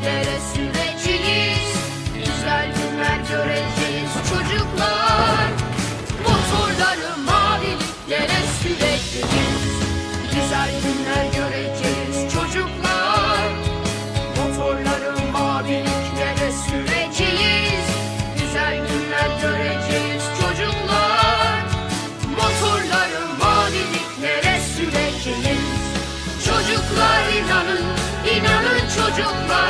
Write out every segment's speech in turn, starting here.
göklere süreceğiz Güzel günler göreceğiz çocuklar. Motorları maviliklere süreceğiz. Güzel günler göreceğiz çocuklar. Motorları maviliklere süreceğiz. Güzel günler göreceğiz çocuklar. Motorları maviliklere süreceğiz. Çocuklar inanın, inanın çocuklar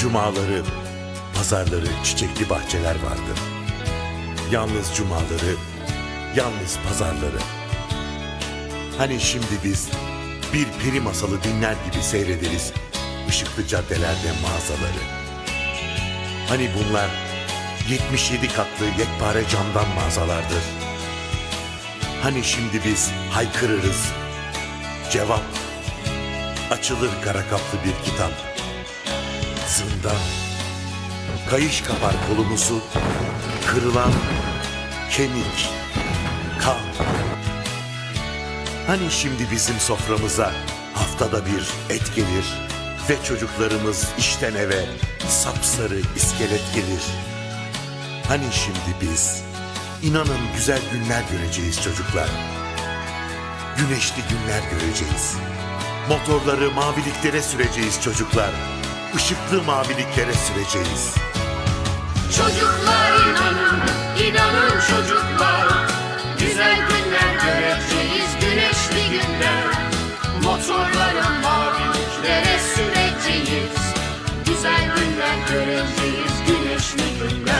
cumaları, pazarları, çiçekli bahçeler vardı. Yalnız cumaları, yalnız pazarları. Hani şimdi biz bir peri masalı dinler gibi seyrederiz ışıklı caddelerde mağazaları. Hani bunlar 77 katlı yekpare camdan mağazalardır. Hani şimdi biz haykırırız. Cevap açılır kara kaplı bir kitap. Zindan. Kayış kapar kolumuzu. Kırılan kemik, kan. Hani şimdi bizim soframıza haftada bir et gelir ve çocuklarımız işten eve sapsarı iskelet gelir. Hani şimdi biz inanın güzel günler göreceğiz çocuklar. Güneşli günler göreceğiz. Motorları maviliklere süreceğiz çocuklar. Işıklı maviliklere süreceğiz. Çocuklar inanın, inanın çocuklar. Güzel günler göreceğiz, güneşli günler. Motorları maviliklere süreceğiz. Güzel günler göreceğiz, güneşli günler